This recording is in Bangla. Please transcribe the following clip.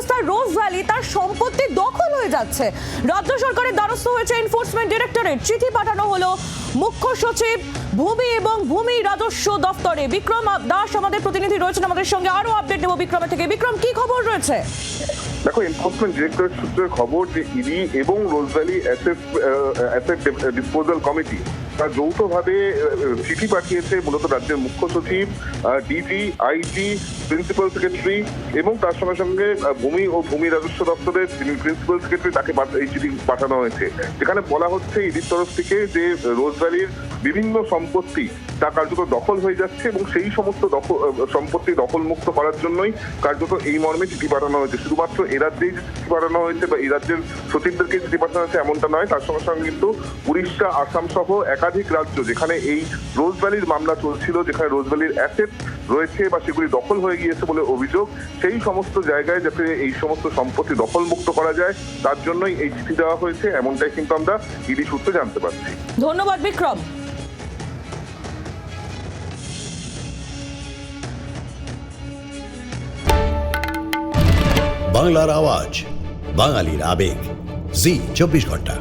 অবস্থায় রোজ ভ্যালি তার সম্পত্তি দখল হয়ে যাচ্ছে। রাজ্য সরকারের দ্বারস্থ হয়েছে এনফোর্সমেন্ট ডিরেক্টরেট চিঠি পাঠানো হলো মুখ্য সচিব, ভূমি এবং ভূমি রাজস্ব দপ্তরে বিক্রম দাস আমাদের প্রতিনিধি রয়েছেন আমাদের সঙ্গে। আরও আপডেট নেব বিক্রমের থেকে। বিক্রম, কি খবর রয়েছে? দেখো এনফোর্সমেন্ট ডিরেক্টরেট সূত্রের খবর যে ইডি এবং রোজভ্যালি অ্যাসেট ডিসপোজাল কমিটি তারা যৌথভাবে চিঠি পাঠিয়েছে মূলত রাজ্যের মুখ্য সচিব ডিজি, আইজি, প্রিন্সিপাল সেক্রেটারি এবং তার সঙ্গে সঙ্গে ভূমি ও ভূমি রাজস্ব দপ্তরের যিনি প্রিন্সিপাল সেক্রেটারি তাকে এই চিঠি পাঠানো হয়েছে। যেখানে বলা হচ্ছে ইডির তরফ থেকে যে রোজভ্যালির বিভিন্ন সম্পত্তি তা কার্যত দখল হয়ে যাচ্ছে এবং সেই সমস্ত দখল সম্পত্তি দখল মুক্ত করার জন্যই কার্যত এই মর্মে চিঠি পাঠানো হয়েছে। শুধুমাত্র এ রাজ্যেই চিঠি পাঠানো হয়েছে বা এই রাজ্যের সচিবদেরকে চিঠি পাঠানো হয়েছে এমনটা নয়, তার সঙ্গে সঙ্গে কিন্তু উড়িষ্যা আসাম সহ একাধিক রাজ্য যেখানে এই রোজভ্যালির মামলা চলছিল যেখানে রোজভ্যালির অ্যাসেট রয়েছে বা সেগুলি দখল হয়ে গিয়েছে বলে অভিযোগ সেই সমস্ত জায়গায় যাতে এই সমস্ত সম্পত্তি দখল মুক্ত করা যায় তার জন্যই এই চিঠি দেওয়া হয়েছে। এমনটাই কিন্তু আমরা ইডি সূত্রে জানতে পারছি। ধন্যবাদ বিক্রম। বাংলার আওয়াজ বাঙালির আবেগ। জি চব্বিশ ঘণ্টা।